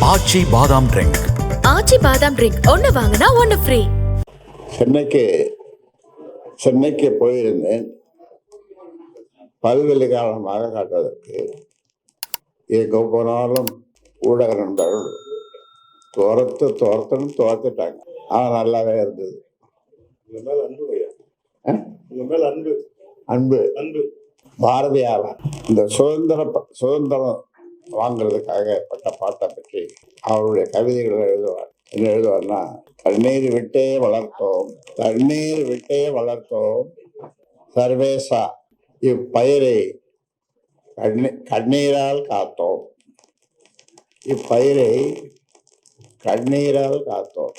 ஆச்சி பாதாம் ட்ரிங்க். ஆச்சி பாதாம் ட்ரிங்க். ஒன்னு வாங்கினா ஒன்னு ஃப்ரீ சென்னைக்கு சென்னைக்கு போயிருந்தேன். பல்வெளி காரணமாக காட்டுவதற்கு எங்கே போனாலும் ஊடக நண்பர்கள் துரத்து துரத்துன்னு துரத்துட்டாங்க. ஆனால் நல்லாவே இருந்தது. அன்பு அன்பு. அன்பு. அன்பு. பாரதியார் இந்த சுதந்திர ப- சுதந்திரம் வாங்குறதுக்காக பட்ட பாட்டை பற்றி அவருடைய கவிதைகளை எழுதுவார். என்ன எழுதுவார்னா தண்ணீர் விட்டே வளர்த்தோம் தண்ணீர் விட்டே வளர்த்தோம் சர்வேசா இப்பயிரை கண்ணீ கண்ணீரால் காத்தோம் இப்பயிரை கண்ணீரால் காத்தோம்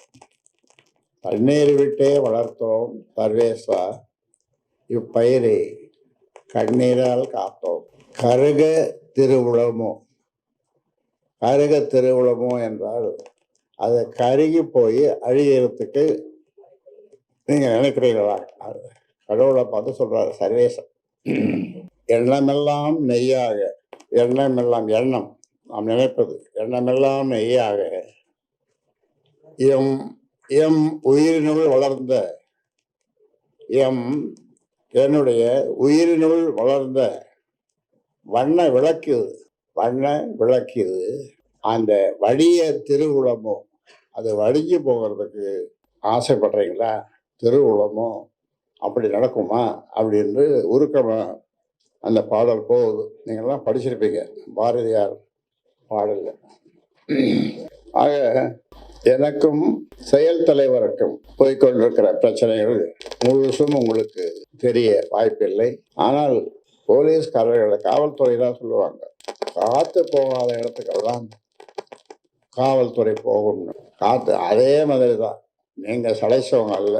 தண்ணீர் விட்டே வளர்த்தோம் சர்வேசா இப்பயிரை கண்ணீரால் காத்தோம். கருக திருவுளமோ கருக திருவுளமோ என்றால் அது கருகி போய் அழியறதுக்கு நீங்கள் நினைக்கிறீங்களா கடவுளை பார்த்து சொல்கிறார் சர்வேசம் எண்ணமெல்லாம் நெய்யாக எண்ணமெல்லாம் எண்ணம் நாம் நினைப்பது எண்ணமெல்லாம் நெய்யாக. எம் எம் உயிரினுள் வளர்ந்த எம் என்னுடைய உயிரினுள் வளர்ந்த வண்ண விளக்கு பண்ண விளக்குது. அந்த வழிய திருவுளமோ அது வடிஞ்சு போகிறதுக்கு ஆசைப்படுறீங்களா? திருவுளமோ அப்படி நடக்குமா? அப்படின்னு உருக்கமாக அந்த பாடல் போகுது. நீங்கள்லாம் படிச்சிருப்பீங்க. பாரதியார் பாடல்ல. ஆக எனக்கும் செயல் தலைவருக்கும் போய்கொண்டிருக்கிற பிரச்சனைகள் முழுசும் உங்களுக்கு தெரிய வாய்ப்பில்லை. ஆனால் போலீஸ்காரர்களை காவல்துறை தான் சொல்லுவாங்க. காத்து போகாத இடத்துக்கெல்லாம் காவல்துறை போகும்னு காத்து அதே மாதிரி தான் நீங்கள் சடைச்சவங்க அல்ல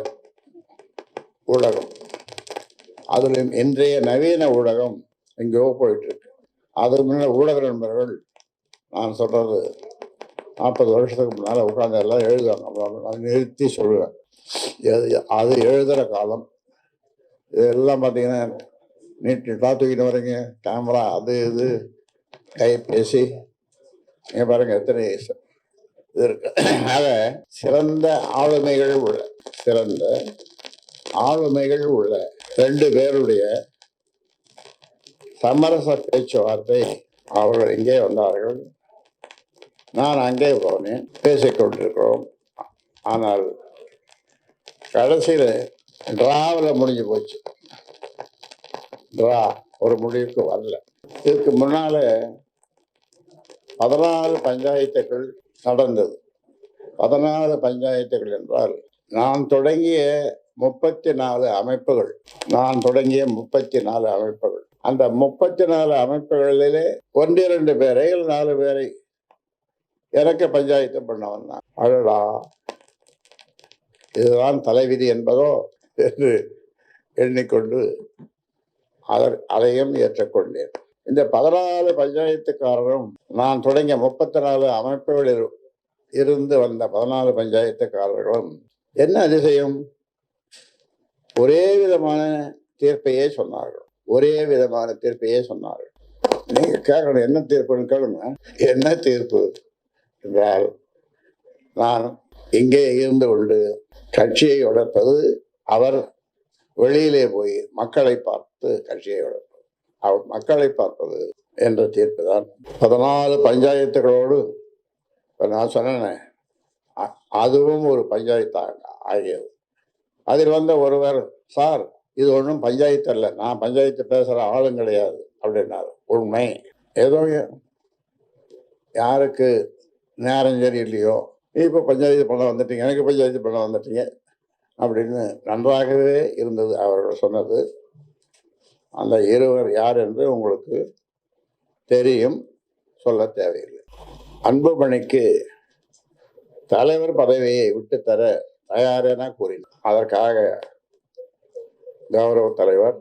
ஊடகம் அதிலும் இன்றைய நவீன ஊடகம் எங்கேயோ போயிட்டுருக்கு அது முன்ன ஊடக நண்பர்கள் நான் சொல்கிறது நாற்பது வருஷத்துக்கு முன்னால் உட்காந்து எல்லாம் எழுதுவாங்க அதை நான் நிறுத்தி சொல்லுவேன் அது எழுதுகிற காலம் இதெல்லாம் பார்த்தீங்கன்னா நீட்டு தூக்கிட்டு வரீங்க கேமரா அது இது கைபேசி இங்க பாருங்க எத்தனை இது இருக்கு ஆக சிறந்த ஆளுமைகள் உள்ள சிறந்த ஆளுமைகள் உள்ள ரெண்டு பேருடைய சமரச பேச்சுவார்த்தை அவர்கள் இங்கே வந்தார்கள். நான் அங்கே போனேன் பேசிக்கொண்டிருக்கிறோம் ஆனால் கடைசியில் டிராவில் முடிஞ்சு போச்சு. டிரா ஒரு முடிவுக்கு வரல. இதுக்கு முன்னால பதினாலு பஞ்சாயத்துகள் நடந்தது. பதினாலு பஞ்சாயத்துகள் என்றால் நான் தொடங்கிய முப்பத்தி நாலு அமைப்புகள். நான் தொடங்கிய முப்பத்தி நாலு அமைப்புகள். அந்த முப்பத்தி நாலு அமைப்புகளிலே ஒன்றிரண்டு பேரை நாலு பேரை எனக்கு பஞ்சாயத்து பண்ணவன் தான் அழடா இதுதான் தலைவிதி என்பதோ என்று எண்ணிக்கொண்டு அதர் அதையும் ஏற்றுக்கொண்டேன். இந்த பதினாலு பஞ்சாயத்துக்காரரும் நான் தொடங்கிய முப்பத்தி நாலு அமைப்புகளில் இருந்து வந்த பதினாலு பஞ்சாயத்துக்காரர்களும் என்ன அதிசயம்? ஒரே விதமான தீர்ப்பையே சொன்னார்கள். ஒரே விதமான தீர்ப்பையே சொன்னார்கள். நீங்க கேட்கணும் என்ன தீர்ப்புன்னு கேளுங்க. என்ன தீர்ப்பு என்றால் நான் இங்கே இருந்து கொண்டு கட்சியை வளர்ப்பது அவர் வெளியிலே போய் மக்களை பார்த்து கட்சியை வளர்ப்பது மக்களை பார்ப்பது என்ற தீர்ப்பு தான் பதினாலு பஞ்சாயத்துகளோடு இப்போ நான் சொன்னேனே அ- அதுவும் ஒரு பஞ்சாயத்து ஆகியது. அதில் வந்த ஒருவர் சார் இது ஒன்றும் பஞ்சாயத்து அல்ல நான் பஞ்சாயத்து பேசுகிற ஆளும் கிடையாது அப்படின்னாரு. உண்மை. ஏதோ யாருக்கு நேரம் சரியில்லையோ இப்போ பஞ்சாயத்து பண்ண வந்துட்டீங்க எனக்கு பஞ்சாயத்து பண்ண வந்துட்டீங்க அப்படின்னு நன்றாகவே இருந்தது அவர்கள் சொன்னது. அந்த இருவர் யார் என்று உங்களுக்கு தெரியும் சொல்ல தேவையில்லை. அன்புமணிக்கு தலைவர் பதவியை விட்டு தர தயார் என கூறினார். அதற்காக கௌரவ தலைவர்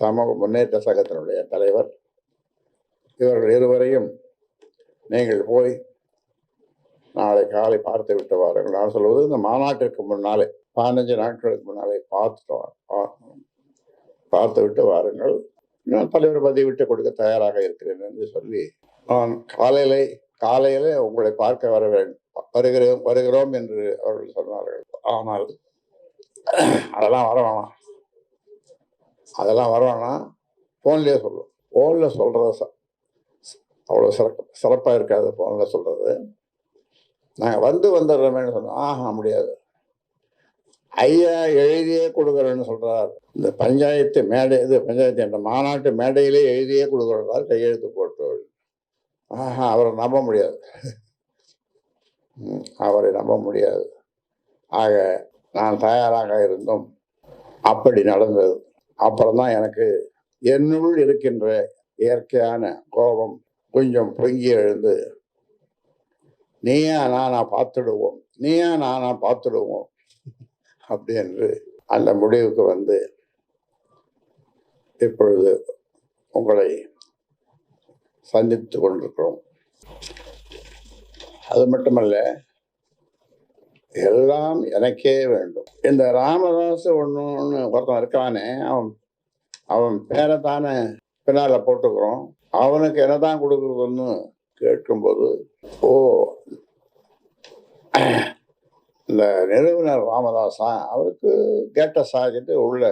சமூக முன்னேற்ற சங்கத்தினுடைய தலைவர் இவர்கள் இருவரையும் நீங்கள் போய் நாளை காலை பார்த்து விட்டு வாருங்கள். நான் சொல்வது இந்த மாநாட்டிற்கு முன்னாலே பதினஞ்சு நாட்களுக்கு முன்னாலே பார்த்துட்டு பார்த்துவிட்டு பார்த்து விட்டு வாருங்கள். நான் தலைவர் பதவி விட்டு கொடுக்க தயாராக இருக்கிறேன் என்று சொல்லி நான் காலையிலே காலையில உங்களை பார்க்க வர வேண்டும் வருகிறோம் வருகிறோம் என்று அவர்கள் சொன்னார்கள். ஆனால் அதெல்லாம் வர வேணாம் அதெல்லாம் வர வேணாம் ஃபோன்லேயே சொல்லும் ஃபோனில் சொல்கிறது அவ்வளோ சிறப்பு சிறப்பாக இருக்காது ஃபோனில் சொல்கிறது நாங்கள் வந்து வந்துடுறோமேன்னு சொன்னோம். ஆஹா முடியாது. ஐயா எழுதியே கொடுக்குறேன்னு சொல்கிறார் இந்த பஞ்சாயத்து மேடை இது பஞ்சாயத்து என்ற மாநாட்டு மேடையிலே எழுதியே கொடுக்குறார் கையெழுத்து போட்டவர். ஆஹா அவரை நம்ப முடியாது. ம், அவரை நம்ப முடியாது. ஆக நான் தயாராக இருந்தும். அப்படி நடந்தது. அப்புறம்தான் எனக்கு என்னுள் இருக்கின்ற இயற்கையான கோபம் கொஞ்சம் பொங்கி எழுந்து நீயா நானா பார்த்துடுவோம் நீயா நானா பார்த்துடுவோம் அப்படி என்று அந்த முடிவுக்கு வந்து இப்பொழுது உங்களை சந்தித்து கொண்டிருக்கிறோம். அது மட்டுமல்ல எல்லாம் எனக்கே வேண்டும். இந்த ராமதாஸ் ஒன்று ஒன்று ஒருத்தன் இருக்கானே அவன் அவன் பேரை தானே பின்னால் போட்டுக்கிறோம். அவனுக்கு என்னதான் கொடுக்குறதுன்னு கேட்கும்போது ஓ இந்த நிறுவனர் ராமதாஸா அவருக்கு கேட்ட சாதிட்டு உள்ள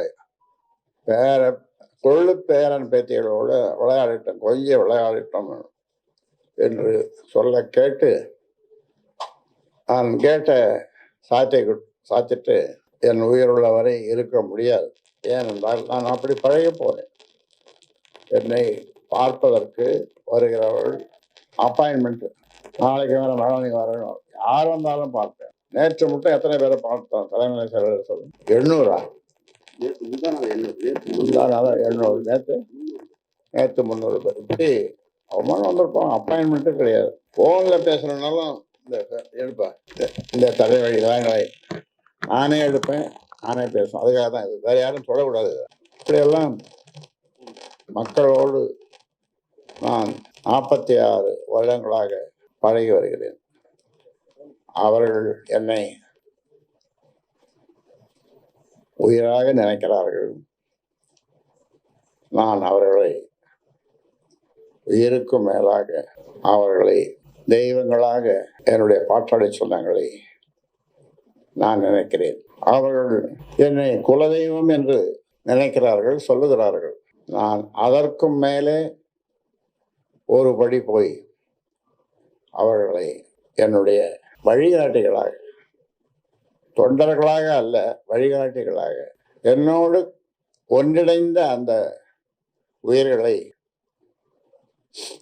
பேர கொள்ளு பேரன் பேத்திகளோட விளையாடிட்டோம் கொஞ்சம் விளையாடிட்டோம் என்று சொல்ல கேட்டு நான் கேட்ட சாத்தை சாத்திட்டு என் உயிருள்ள வரை இருக்க முடியாது. ஏனென்றால் நான் அப்படி பழக போகிறேன் என்னை பார்ப்பதற்கு வருகிறவர்கள் அப்பாயின்மெண்ட் நாளைக்கு வேறு நாளைக்கு வரணும் யார் வந்தாலும் பார்ப்பேன். நேற்று மட்டும் எத்தனை பேரை பார்த்தோம்? தலைமை செயலர் சொல்லுங்க எண்ணூறா? முந்தானாதான் எண்ணூறு நேற்று நேற்று முந்நூறு பேர். இப்படி அவமானம் வந்திருப்பான். அப்பாயின்மெண்ட்டும் கிடையாது. ஃபோனில் பேசுகிறனாலும் இந்த எடுப்பேன் இந்த- தலைவலி தலைவலி. நானே எடுப்பேன். நானே பேசுவேன். அதுக்காக தான் இது. வேற யாரும் சொல்லக்கூடாது இப்படியெல்லாம் மக்களோடு நான் நாற்பத்தி ஆறு வருடங்களாக பழகி வருகிறேன். அவர்கள் என்னை உயிராக நினைக்கிறார்கள். நான் அவர்களை உயிருக்கும் மேலாக அவர்களை தெய்வங்களாக என்னுடைய பாட்டாளி சொந்தங்களை நான் நினைக்கிறேன். அவர்கள் என்னை குலதெய்வம் என்று நினைக்கிறார்கள் சொல்லுகிறார்கள். நான் அதற்கும் மேலே ஒரு படி போய் அவர்களை என்னுடைய வழிகாட்டிகளாக தொண்டர்களாக அல்ல வழிகாட்டிகளாக. என்னோடு ஒன்றிணைந்த அந்த உயிர்களை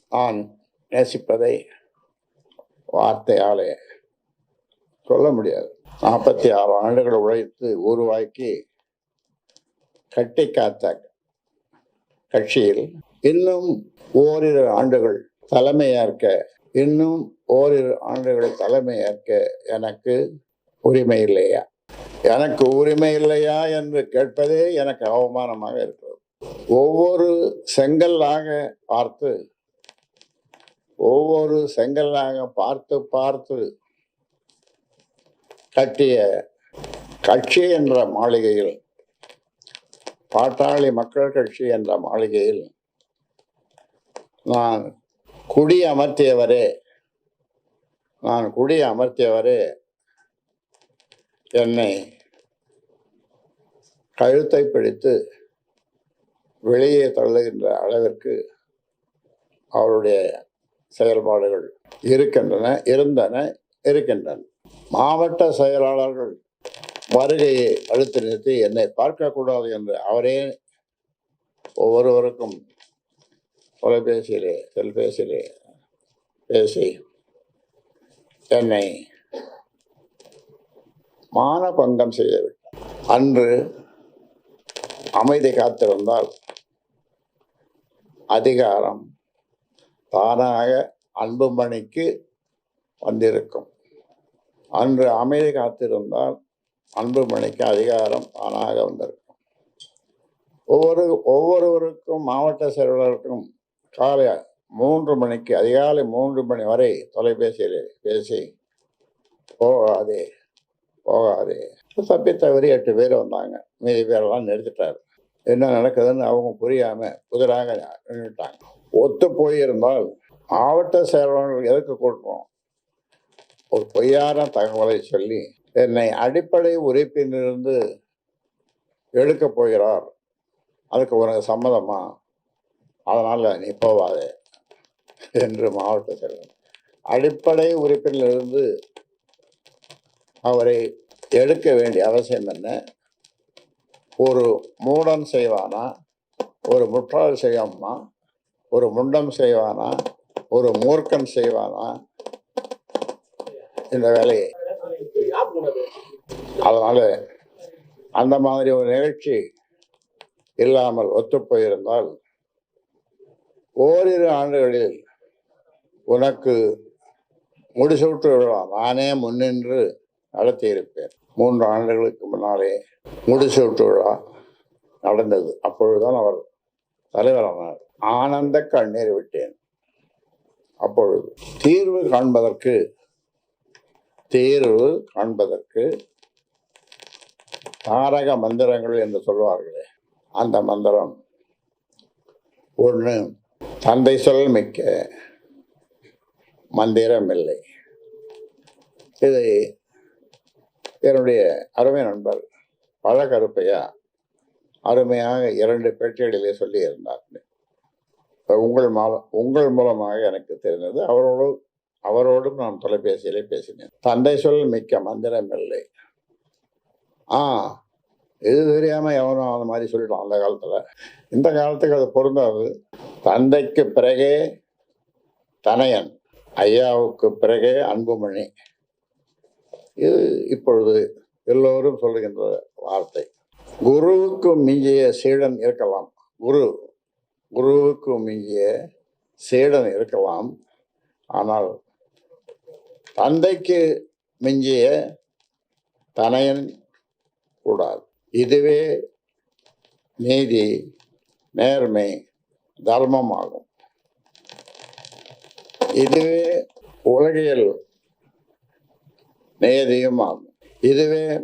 நான் நேசிப்பதை வார்த்தையாலே சொல்ல முடியாது. நாற்பத்தி ஆறு ஆண்டுகள் உழைத்து உருவாக்கி கட்டி காத்த கட்சியில் இன்னும் ஓரிரு ஆண்டுகள் தலைமையேற்க இன்னும் ஓரிரு ஆண்டுகள் ஏற்க எனக்கு உரிமை இல்லையா எனக்கு உரிமை இல்லையா என்று கேட்பதே எனக்கு அவமானமாக இருக்கிறது. ஒவ்வொரு செங்கல்லாக பார்த்து ஒவ்வொரு செங்கல்லாக பார்த்து பார்த்து கட்டிய கட்சி என்ற மாளிகையில் பாட்டாளி மக்கள் கட்சி என்ற மாளிகையில் நான் குடி அமர்த்தியவரே நான் குடி அமர்த்தியவரே என்னை கழுத்தை பிடித்து வெளியே தள்ளுகின்ற அளவிற்கு அவருடைய செயல்பாடுகள் இருக்கின்றன இருந்தன இருக்கின்றன. மாவட்ட செயலாளர்கள் வருகையை அடுத்து நிறுத்தி என்னை பார்க்கக்கூடாது என்று அவரே ஒவ்வொருவருக்கும் தொலைபேசியிலே செல்பேசியிலே பேசி என்னை மானபங்கம் செய்யவில்லை அன்று அமைதி காத்திருந்தால் அதிகாரம் தானாக அன்புமணிக்கு வந்திருக்கும். அன்று அமைதி காத்திருந்தால் அன்புமணிக்கு அதிகாரம் தானாக வந்திருக்கும். ஒவ்வொரு ஒவ்வொருவருக்கும் மாவட்ட செயலாளருக்கும் காலை மூன்று மணிக்கு அதிகாலை மூன்று மணி வரை தொலைபேசியில் பேசி போகாதே போகாதே. தப்பி தவறி எட்டு பேர் வந்தாங்க. மீதி பேரெல்லாம் நிறுத்திட்டார். என்ன நடக்குதுன்னு அவங்க புரியாமல் புதிராக நின்றுட்டாங்க ஒத்து போயிருந்தால் மாவட்ட செயலாளர்கள் எதுக்கு கூட்டுறோம்? ஒரு பொய்யான தகவலை சொல்லி என்னை அடிப்படை உறுப்பினரிலிருந்து எடுக்கப் போகிறார். அதுக்கு உனக்கு சம்மதமா? அதனால் நீ போவாதே என்று மாவட்ட செயலாளர் அடிப்படை உறுப்பினரிலிருந்து அவரை எடுக்க வேண்டிய அவசியம் என்ன? ஒரு மூடன் செய்வானா? ஒரு முற்றால் செய்யாமா ஒரு முண்டம் செய்வானா? ஒரு மூர்க்கன் செய்வானா? இந்த வேலையை. அதனால் அந்த மாதிரி ஒரு நிகழ்ச்சி இல்லாமல் ஒத்துப்போயிருந்தால் ஓரிரு ஆண்டுகளில் உனக்கு முடிசூட்டு விழா நானே முன்னின்று நடத்தியிருப்பேன். மூன்று ஆண்டுகளுக்கு முன்னாலே முடிசூட்டு விழா நடந்தது. அப்பொழுதுதான் அவர் தலைவரானார். ஆனந்த கண்ணீர் விட்டேன். அப்பொழுது தீர்வு காண்பதற்கு தீர்வு காண்பதற்கு தாரக மந்திரங்கள் என்று சொல்வார்களே அந்த மந்திரம் ஒன்று தந்தை சொல் மிக்க மந்திரம் இல்லை இதை என்னுடைய அருமை நண்பர் பழகருப்பையா அருமையாக இரண்டு பேட்டிகளிலே சொல்லி இருந்தார் உங்கள் மா உங்கள் மூலமாக எனக்கு தெரிந்தது அவரோடு அவரோடும் நான் தொலைபேசியிலே பேசினேன். தந்தை சொல் மிக்க மந்திரம் இல்லை ஆ இது தெரியாமல் எவனும் அந்த மாதிரி சொல்லிட்டான் அந்த காலத்தில். இந்த காலத்துக்கு அது பொருந்தாது. தந்தைக்கு பிறகே தனையன் ஐயாவுக்கு பிறகே அன்புமணி. இது இப்பொழுது எல்லோரும் சொல்லுகின்ற வார்த்தை. குருவுக்கு மிஞ்சிய சீடன் இருக்கலாம். குரு குருவுக்கு மிஞ்சிய சீடன் இருக்கலாம். ஆனால் தந்தைக்கு மிஞ்சிய தனையன் கூடாது. இதுவே நீதி நேர்மை தர்மமாகும். இதுவே உலகியல் நேதியும் ஆகும் இதுவே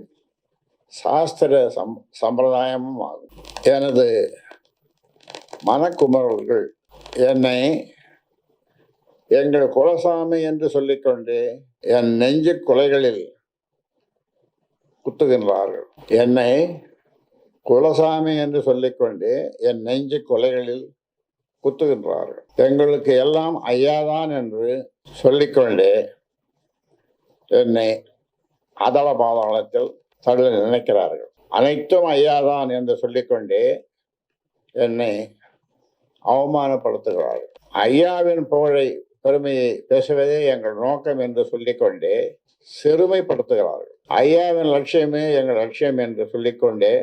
சாஸ்திர சம் சம்பிரதாயமும் ஆகும் எனது மனக்குமரல்கள் என்னை எங்கள் குலசாமி என்று சொல்லிக்கொண்டு என் நெஞ்சு கொலைகளில் குத்துகின்றார்கள் என்னை குலசாமி என்று சொல்லிக்கொண்டு என் நெஞ்சு கொலைகளில் குத்துகின்றார்கள். எங்களுக்கு எல்லாம் ஐயாதான் என்று சொல்லிக்கொண்டே என்னை அதள பாதாளத்தில் தள்ள நினைக்கிறார்கள். அனைத்தும் ஐயாதான் என்று சொல்லிக்கொண்டே என்னை அவமானப்படுத்துகிறார்கள். ஐயாவின் புகழை பெருமையை பேசுவதே எங்கள் நோக்கம் என்று சொல்லிக்கொண்டே சிறுமைப்படுத்துகிறார்கள். ஐயாவின் லட்சியமே எங்கள் லட்சியம் என்று சொல்லிக்கொண்டே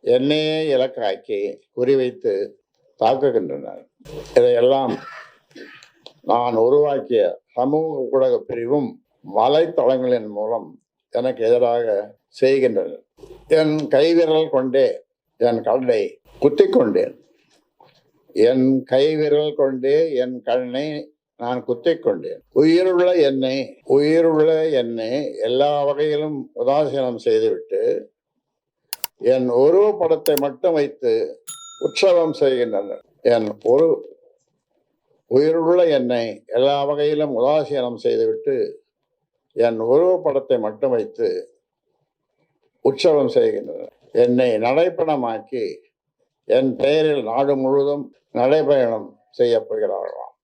என்னையே இலக்காக்கி குறிவைத்து தாக்குகின்றனர். இதையெல்லாம் நான் உருவாக்கிய சமூக ஊடக பிரிவும் வலைத்தளங்களின் மூலம் எனக்கு எதிராக செய்கின்றனர் என் கைவிரல் கொண்டே என் கண்ணை குத்திக்கொண்டேன். என் கைவிரல் கொண்டே என் கண்ணை நான் குத்தை கொண்டேன் உயிருள்ள என்னை உயிருள்ள என்னை எல்லா வகையிலும் உதாசீனம் செய்துவிட்டு என் ஒரு படத்தை மட்டும் வைத்து உற்சவம் செய்கின்றனர். என் ஒரு உயிருள்ள என்னை எல்லா வகையிலும் உதாசீனம் செய்துவிட்டு என் உருவப்படத்தை மட்டும் வைத்து உற்சவம் செய்கின்றனர். என்னை நடைப்பணமாக்கி என் பெயரில் நாடு முழுவதும் நடைபயணம் செய்யப்படுகிறார்களாம்